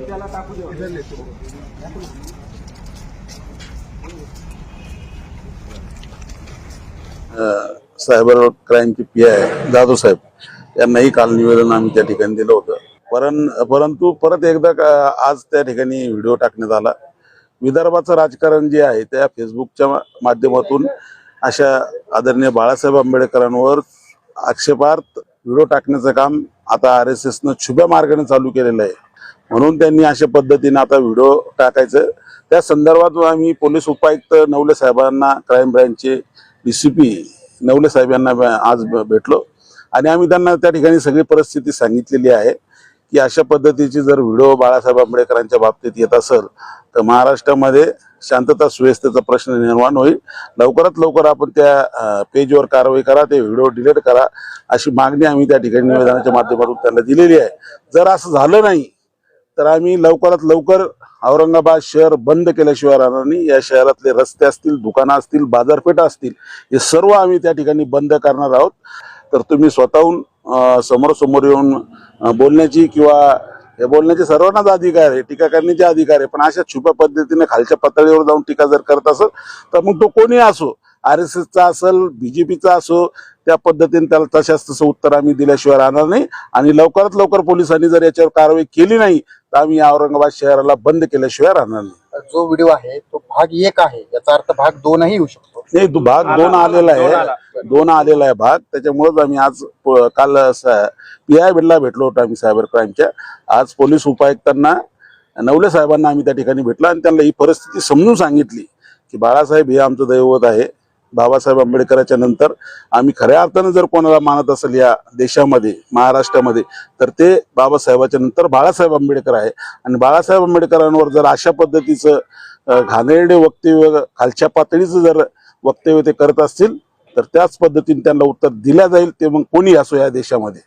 त्याला टाकू सायबर क्राईमची पी आय जाधव साहेब यांनाही काल निवेदन आम्ही त्या ठिकाणी दिलं होतं. परं परंतु परत एकदा आज त्या ठिकाणी व्हिडिओ टाकण्यात आला. विदर्भाचं राजकारण जे आहे त्या फेसबुकच्या माध्यमातून अशा आदरणीय बाळासाहेब आंबेडकरांवर आक्षेपार्थ व्हिडिओ टाकण्याचं काम आता आर एस एसनं छुप्या मार्गाने चालू केलेलं आहे. म्हणून त्यांनी अशा पद्धतीने आता व्हिडिओ टाकायचं. त्या संदर्भात आम्ही पोलीस उपायुक्त नवले साहेबांना क्राईम ब्रँचचे डीसीपी नवले साहेब यांना आज भेटलो. आणि आम्ही त्यांना त्या ठिकाणी सगळी परिस्थिती सांगितलेली आहे. की अशा पद्धतीची जर व्हिडिओ बाळासाहेब आंबेडकरांच्या बाबतीत येत असेल तर महाराष्ट्रामध्ये शांतता सुव्यवस्थेचा प्रश्न निर्माण होईल. लवकरात लवकर आपण त्या पेजवर कारवाई करा ते व्हिडिओ डिलीट करा अशी मागणी आम्ही त्या ठिकाणी निवेदनाच्या माध्यमातून त्यांना दिलेली आहे. जर असं झालं नाही तर आम्ही लवकरात लवकर औरंगाबाद शहर बंद केल्याशिवाय राहणार नाही. या शहरातले रस्ते असतील दुकानं असतील बाजारपेठा असतील हे सर्व आम्ही त्या ठिकाणी बंद करणार आहोत. तर तुम्ही स्वतःहून समोर समोर येऊन बोलण्याची किंवा हे बोलण्याचे सर्वांनाच अधिकार आहे टीका करण्याचे अधिकार आहे. पण अशा छुप्या पद्धतीने खालच्या पातळीवर जाऊन टीका जर करत असेल तर मग तो कोणी असो आर एस एसचा असेल बीजेपीचा असो त्या पद्धतीने त्याला तशाच तसं उत्तर आम्ही दिल्याशिवाय राहणार नाही. आणि लवकरात लवकर पोलिसांनी जर याच्यावर कारवाई केली नाही तर आम्ही या औरंगाबाद शहराला बंद केल्याशिवाय राहणार नाही. जो व्हिडिओ आहे तो भाग एक आहे. याचा अर्थ भाग दोनही येऊ शकतो. नाही तो भाग दोन आलेला आहे. दोन आलेला आहे भाग. त्याच्यामुळेच आम्ही आज प- काल पी आय बिडला भेटलो होतो आम्ही सायबर क्राईमच्या. आज पोलीस उपायुक्तांना नवले साहेबांना आम्ही त्या ठिकाणी भेटलो आणि त्यांना ही परिस्थिती समजून सांगितली की बाळासाहेब हे आमचं दैवत आहे. बाबासाहेब आंबेडकरांच्या नंतर आम्ही खऱ्या अर्थानं जर कोणाला मानत असेल या देशामध्ये महाराष्ट्रामध्ये तर ते बाबासाहेबाच्या नंतर बाळासाहेब आंबेडकर आहे. आणि बाळासाहेब आंबेडकरांवर जर अशा पद्धतीचं घाणेरडे वक्तव्य खालच्या पातळीचं जर वक्तव्य ते करत असतील तर त्याच पद्धतीने त्यांना उत्तर दिल्या जाईल ते मग कोणी असो या देशामध्ये.